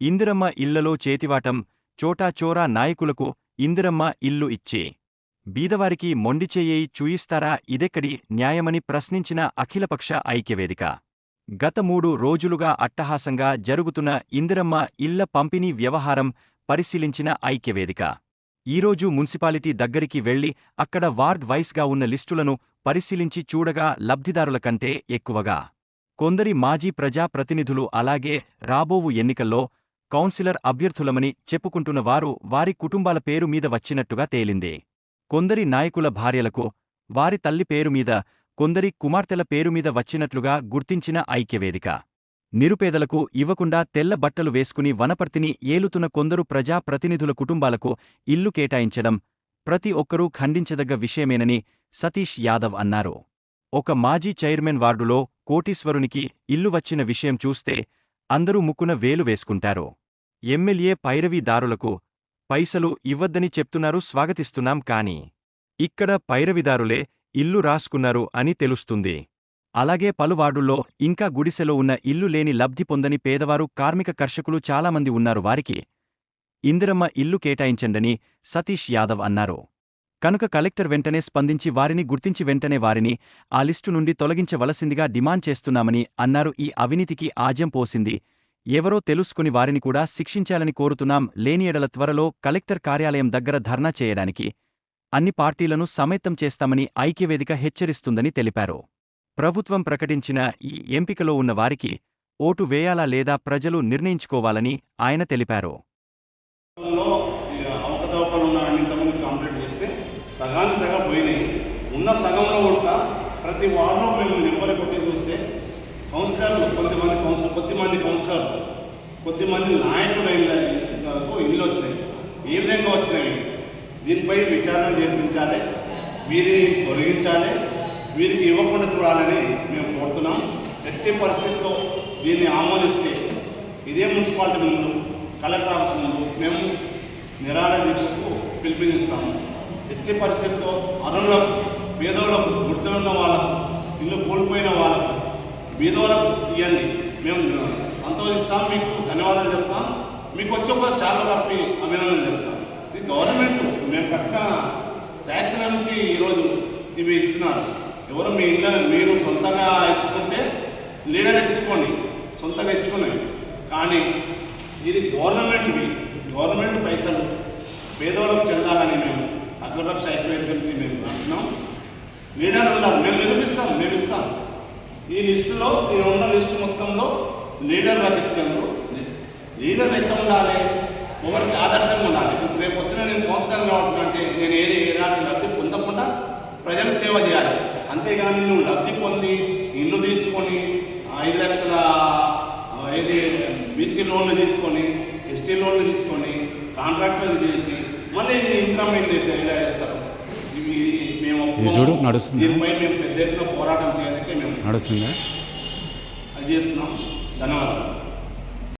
ఇందిరమ్మ ఇళ్ళలో చేతివాటం చోటాచోరా నాయకులకు ఇందిరమ్మ ఇల్లు ఇచ్చే. బీదవారికి మొండిచేయేయి చూయిస్తారా ఇదెక్కడి న్యాయమని ప్రశ్నించిన అఖిలపక్ష ఐక్యవేదిక. గత మూడు రోజులుగా అట్టహాసంగా జరుగుతున్న ఇందిరమ్మ ఇళ్ళ పంపిణీ వ్యవహారం పరిశీలించిన ఐక్యవేదిక. ఈరోజు మున్సిపాలిటీ దగ్గరికి వెళ్ళి అక్కడ వార్డ్ వైస్గా ఉన్న లిస్టులను పరిశీలించి చూడగా లబ్ధిదారుల కంటే ఎక్కువగా. కొందరి మాజీ ప్రజా ప్రతినిధులు అలాగే రాబోవు ఎన్నికల్లో కౌన్సిలర్ అభ్యర్థులమని చెప్పుకుంటున్న వారు వారి కుటుంబాల పేరు మీద వచ్చినట్టుగా తేలింది. కొందరి నాయకుల భార్యలకు వారి తల్లి పేరు మీద కొందరి కుమార్తెల పేరు మీద వచ్చినట్లుగా గుర్తించిన ఐక్యవేదిక. నిరుపేదలకు ఇవ్వకుండా తెల్ల బట్టలు వేసుకుని వనపర్తిని ఏలుతున్న కొందరు ప్రజా ప్రతినిధుల కుటుంబాలకు ఇల్లు కేటాయించడం ప్రతి ఒక్కరూ ఖండించదగ్గ విషయమేనని సతీష్ యాదవ్ అన్నారు. ఒక మాజీ చైర్మన్ వార్డులో కోటీశ్వరునికి ఇల్లు వచ్చిన విషయం చూస్తే అందరూ ముక్కున వేలు వేసుకుంటారు. ఎమ్మెల్యే పైరవీదారులకు పైసలు ఇవ్వద్దని చెప్తున్నారు స్వాగతిస్తున్నాం కాని ఇక్కడ పైరవిదారులే ఇల్లు రాసుకున్నారు అని తెలుస్తుంది. అలాగే పలువార్డుల్లో ఇంకా గుడిసెలో ఉన్న ఇల్లు లేని లబ్ధి పొందని పేదవారు కార్మిక కర్షకులు చాలామంది ఉన్నారు వారికి ఇందిరమ్మ ఇల్లు కేటాయించండని సతీష్ యాదవ్ అన్నారు. కనుక కలెక్టర్ వెంటనే స్పందించి వారిని గుర్తించి వెంటనే వారిని ఆ లిస్టు నుండి తొలగించవలసిందిగా డిమాండ్ చేస్తున్నామని అన్నారు. ఈ అవినీతికి ఆజ్యం పోసింది. ఎవరో తెలుసుకుని వారిని కూడా శిక్షించాలని కోరుతున్నాం. లేని ఎడల త్వరలో కలెక్టర్ కార్యాలయం దగ్గర ధర్నా చేయడానికి అన్ని పార్టీలను సమైతం చేస్తామని ఐక్యవేదిక హెచ్చరిస్తుందని తెలిపారు. ప్రభుత్వం ప్రకటించిన ఈ ఎంపికలో ఉన్న వారికి ఓటు వేయాలా లేదా ప్రజలు నిర్ణయించుకోవాలని ఆయన తెలిపారు. సగం పోయినాయి. ఉన్న సగంలో కూడా ప్రతి వార్డులో మేము నెంబర్ కొట్టి చూస్తే కౌన్సిలర్లు కొంతమంది కౌన్సిలర్ కొద్దిమంది కౌన్సిలర్లు కొద్దిమంది నాయకుల ఇళ్ళకు ఇల్లు వచ్చాయి. ఏ విధంగా వచ్చినాయి? దీనిపై విచారణ జరిపించాలి వీరిని తొలగించాలి వీరికి ఇవ్వకుండా చూడాలని మేము కోరుతున్నాం. ఎట్టి పరిస్థితుల్లో దీన్ని ఆమోదిస్తే ఇదే మున్సిపాలిటీ ముందు కలెక్టర్ ఆఫీస్ ముందు మేము నిరాళ దీక్షకు పిలుపునిస్తాము. ఎట్టి పరిస్థితుల్లో అరుణులకు పేదోళ్ళకు గుడిసెలు ఉన్న వాళ్ళకు ఇల్లు కోల్పోయిన వాళ్ళకు బీదోళ్ళకు ఇవ్వండి మేము సంతోషిస్తాం మీకు ధన్యవాదాలు చెప్తాం. మీకు వచ్చే ఒక శాఖ తప్పి అభినందన చెప్తాం. ఇది గవర్నమెంట్ మేము కట్టిన ట్యాక్స్ల నుంచి ఈరోజు ఇవి ఇస్తున్నారు. ఎవరు మీ ఇళ్ళ మీరు సొంతంగా ఇచ్చుకుంటే లీడర్ ఎత్తుకోండి సొంతంగా ఇచ్చుకునేవి కానీ ఇది గవర్నమెంట్వి. గవర్నమెంట్ పైసలు పేదోళ్ళకు చెందాలని మేము అగ్రపక్ష ఐక్యవేదికకి మేము అంటున్నాం లీడర్ ఉన్నారు. మేము నిరూపిస్తాం మేము ఇస్తాం. ఈ లిస్టులో నేను ఉన్న లిస్టు మొత్తంలో లీడర్ నాకు ఇచ్చాను లీడర్ ఎట్లా ఉండాలి? ఒకరికి ఆదర్శంగా ఉండాలి? ఇప్పుడు రేపు పొద్దున నేను మోసంగా అవుతున్నా అంటే నేను ఏది ఎలాంటి లబ్ధి పొందకుండా ప్రజలు సేవ చేయాలి. అంతేగాని నువ్వు లబ్ధి పొంది ఇల్లు తీసుకొని ఐదు లక్షల ఏది బీసీ లోన్లు తీసుకొని ఎస్టీ లోన్లు తీసుకొని కాంట్రాక్టర్లు చేసి మళ్ళీ ఇలా చేస్తారు. ఇవి మేము చూడు, నడుస్తుందా? దీనిపై మేము పెద్ద ఎత్తున పోరాటం చేయడానికి మేము నడుస్తుందా? అది చేస్తున్నాం. ధన్యవాదాలు.